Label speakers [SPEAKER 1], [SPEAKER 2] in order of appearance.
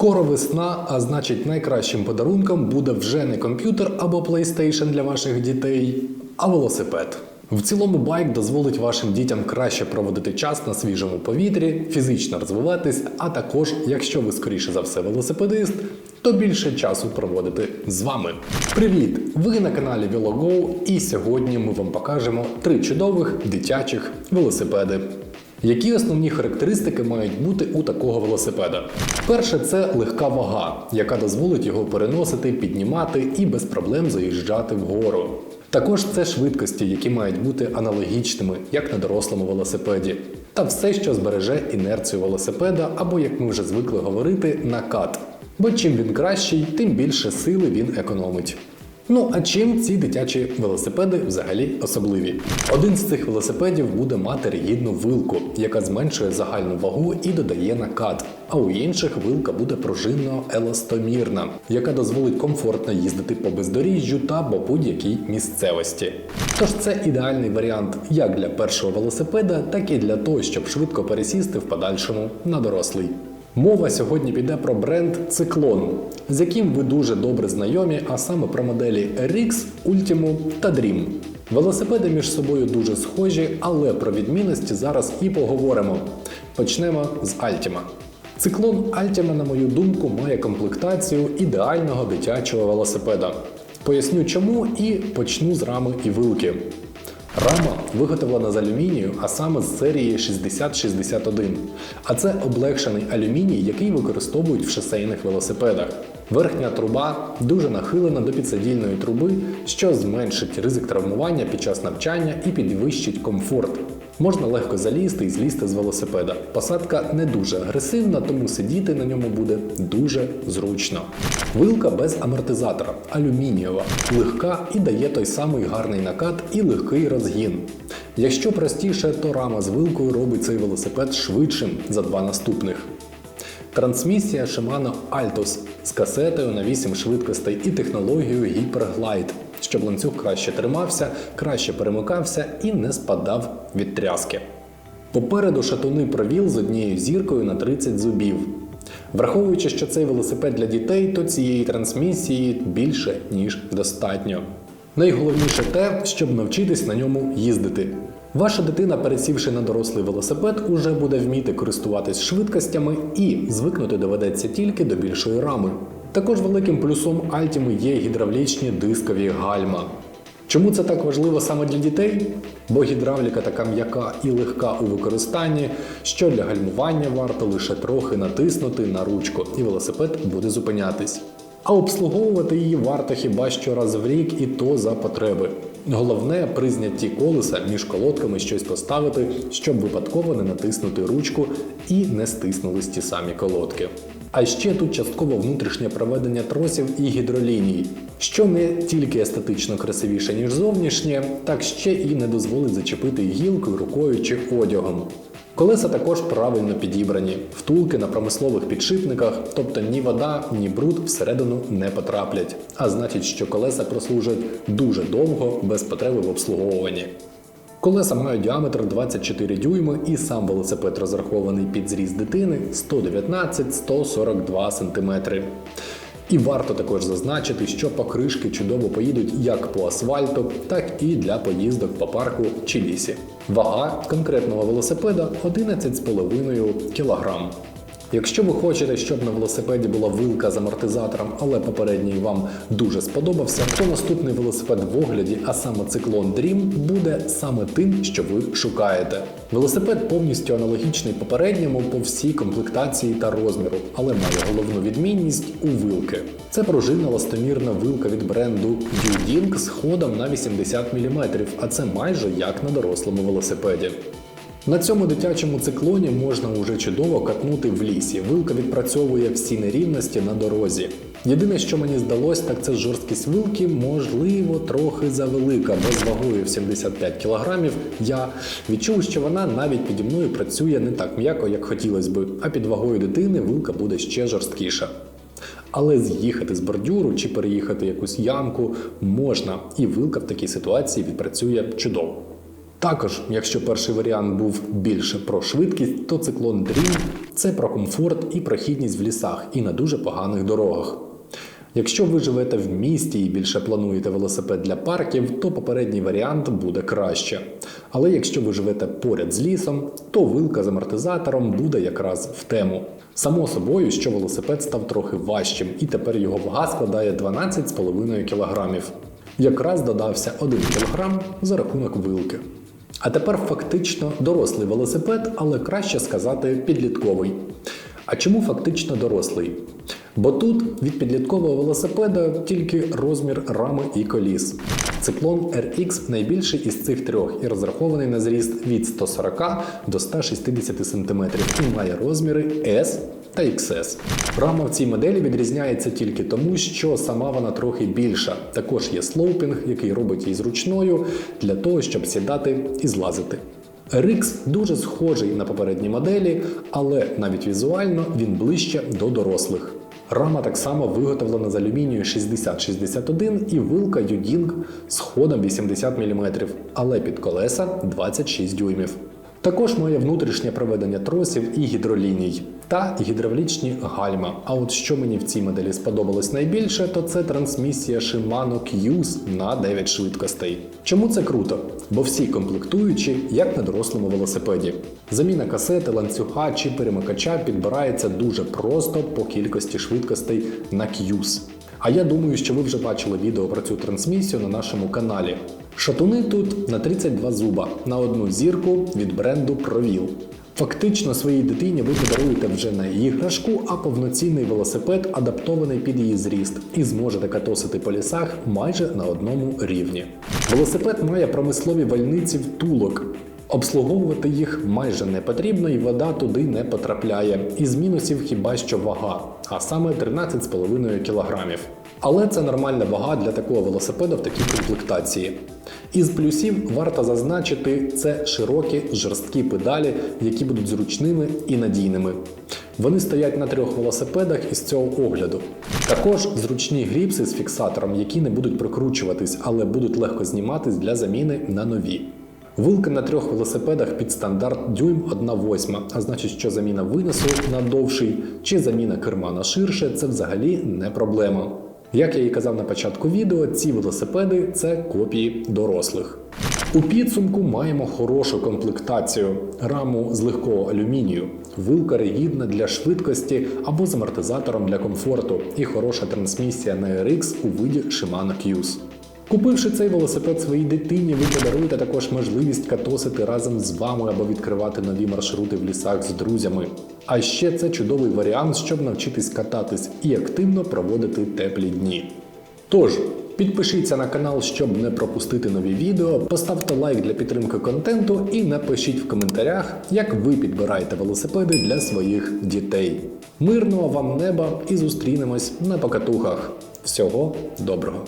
[SPEAKER 1] Скоро весна, а значить, найкращим подарунком буде вже не комп'ютер або PlayStation для ваших дітей, а велосипед. В цілому байк дозволить вашим дітям краще проводити час на свіжому повітрі, фізично розвиватись, а також, якщо ви скоріше за все велосипедист, то більше часу проводити з вами. Привіт! Ви на каналі VeloGo і сьогодні ми вам покажемо три чудових дитячих велосипеди. Які основні характеристики мають бути у такого велосипеда? Перше, це легка вага, яка дозволить його переносити, піднімати і без проблем заїжджати вгору. Також це швидкості, які мають бути аналогічними, як на дорослому велосипеді. Та все, що збереже інерцію велосипеда, або, як ми вже звикли говорити, накат. Бо чим він кращий, тим більше сили він економить. Ну а чим ці дитячі велосипеди взагалі особливі? Один з цих велосипедів буде мати ригідну вилку, яка зменшує загальну вагу і додає накат. А у інших вилка буде пружинно еластомірна, яка дозволить комфортно їздити по бездоріжжю та по будь-якій місцевості. Тож це ідеальний варіант як для першого велосипеда, так і для того, щоб швидко пересісти в подальшому на дорослий. Мова сьогодні піде про бренд Циклон, з яким ви дуже добре знайомі, а саме про моделі RX, Ultimo та Dream. Велосипеди між собою дуже схожі, але про відмінності зараз і поговоримо. Почнемо з Altima. Циклон Altima, на мою думку, має комплектацію ідеального дитячого велосипеда. Поясню чому і почну з рами і вилки. Рама виготовлена з алюмінію, а саме з серії 6061. А це облегшений алюміній, який використовують в шосейних велосипедах. Верхня труба дуже нахилена до підсадільної труби, що зменшить ризик травмування під час навчання і підвищить комфорт. Можна легко залізти і злізти з велосипеда. Посадка не дуже агресивна, тому сидіти на ньому буде дуже зручно. Вилка без амортизатора, алюмінієва, легка і дає той самий гарний накат і легкий розгін. Якщо простіше, то рама з вилкою робить цей велосипед швидшим за два наступних. Трансмісія Shimano Altus з касетою на 8 швидкостей і технологією Hyperglide, щоб ланцюг краще тримався, краще перемикався і не спадав від тряски. Попереду шатуни провіл з однією зіркою на 30 зубів. Враховуючи, що цей велосипед для дітей, то цієї трансмісії більше ніж достатньо. Найголовніше те, щоб навчитись на ньому їздити. Ваша дитина, пересівши на дорослий велосипед, уже буде вміти користуватись швидкостями і звикнути доведеться тільки до більшої рами. Також великим плюсом Альтіми є гідравлічні дискові гальма. Чому це так важливо саме для дітей? Бо гідравліка така м'яка і легка у використанні, що для гальмування варто лише трохи натиснути на ручку, і велосипед буде зупинятись. А обслуговувати її варто хіба що раз в рік і то за потреби. Головне при знятті колеса між колодками щось поставити, щоб випадково не натиснути ручку і не стиснулись ті самі колодки. А ще тут частково внутрішнє проведення тросів і гідроліній, що не тільки естетично красивіше, ніж зовнішнє, так ще і не дозволить зачепити гілкою, рукою чи одягом. Колеса також правильно підібрані, втулки на промислових підшипниках, тобто ні вода, ні бруд всередину не потраплять. А значить, що колеса прослужать дуже довго без потреби в обслуговуванні. Колеса мають діаметр 24 дюйми і сам велосипед розрахований під зріст дитини 119-142 см. І варто також зазначити, що покришки чудово поїдуть як по асфальту, так і для поїздок по парку чи лісі. Вага конкретного велосипеда 11,5 кг. Якщо ви хочете, щоб на велосипеді була вилка з амортизатором, але попередній вам дуже сподобався, то наступний велосипед в огляді, а саме циклон Dream, буде саме тим, що ви шукаєте. Велосипед повністю аналогічний попередньому по всій комплектації та розміру, але має головну відмінність у вилки. Це пружинна ластомірна вилка від бренду Udink з ходом на 80 мм, а це майже як на дорослому велосипеді. На цьому дитячому циклоні можна уже чудово катнути в лісі. Вилка відпрацьовує всі нерівності на дорозі. Єдине, що мені здалось, так це жорсткість вилки, можливо, трохи завелика, бо з вагою в 75 кг я відчув, що вона навіть піді мною працює не так м'яко, як хотілося би, а під вагою дитини вилка буде ще жорсткіша. Але з'їхати з бордюру чи переїхати якусь ямку можна, і вилка в такій ситуації відпрацює чудово. Також, якщо перший варіант був більше про швидкість, то циклон Dream це про комфорт і прохідність в лісах і на дуже поганих дорогах. Якщо ви живете в місті і більше плануєте велосипед для парків, то попередній варіант буде краще. Але якщо ви живете поряд з лісом, то вилка з амортизатором буде якраз в тему. Само собою, що велосипед став трохи важчим, і тепер його вага складає 12,5 кг. Якраз додався 1 кг за рахунок вилки. А тепер фактично дорослий велосипед, але краще сказати підлітковий. А чому фактично дорослий? Бо тут від підліткового велосипеда тільки розмір рами і коліс. Циклон RX найбільший із цих трьох і розрахований на зріст від 140 до 160 см і має розміри S та XS. Рама в цій моделі відрізняється тільки тому, що сама вона трохи більша. Також є слоупінг, який робить її зручною для того, щоб сідати і злазити. RX дуже схожий на попередні моделі, але навіть візуально він ближче до дорослих. Рама так само виготовлена з алюмінію 6061 і вилка Юдінг з ходом 80 мм, але під колеса 26 дюймів. Також має внутрішнє проведення тросів і гідроліній та гідравлічні гальма. А от що мені в цій моделі сподобалось найбільше, то це трансмісія Shimano QS на 9 швидкостей. Чому це круто? Бо всі комплектуючі, як на дорослому велосипеді. Заміна касети, ланцюга чи перемикача підбирається дуже просто по кількості швидкостей на QS. А я думаю, що ви вже бачили відео про цю трансмісію на нашому каналі. Шатуни тут на 32 зуба на одну зірку від бренду Провіл. Фактично своїй дитині ви подаруєте вже не іграшку, а повноцінний велосипед, адаптований під її зріст, і зможете катосити по лісах майже на одному рівні. Велосипед має промислові вальниці втулок. Обслуговувати їх майже не потрібно, і вода туди не потрапляє. Із мінусів хіба що вага, а саме 13,5 кг. Але це нормальна вага для такого велосипеда в такій комплектації. Із плюсів варто зазначити це широкі жорсткі педалі, які будуть зручними і надійними. Вони стоять на трьох велосипедах із цього огляду. Також зручні гріпси з фіксатором, які не будуть прикручуватись, але будуть легко зніматись для заміни на нові. Вилка на трьох велосипедах під стандарт дюйм 1 восьма, а значить, що заміна виносу на довший чи заміна керма на ширше це взагалі не проблема. Як я і казав на початку відео, ці велосипеди це копії дорослих. У підсумку маємо хорошу комплектацію, раму з легкого алюмінію, вилка ригідна для швидкості або з амортизатором для комфорту і хороша трансмісія на RX у виді Shimano QS. Купивши цей велосипед своїй дитині, ви подаруєте також можливість катосити разом з вами або відкривати нові маршрути в лісах з друзями. А ще це чудовий варіант, щоб навчитись кататись і активно проводити теплі дні. Тож, підпишіться на канал, щоб не пропустити нові відео, поставте лайк для підтримки контенту і напишіть в коментарях, як ви підбираєте велосипеди для своїх дітей. Мирного вам неба і зустрінемось на покатухах. Всього доброго!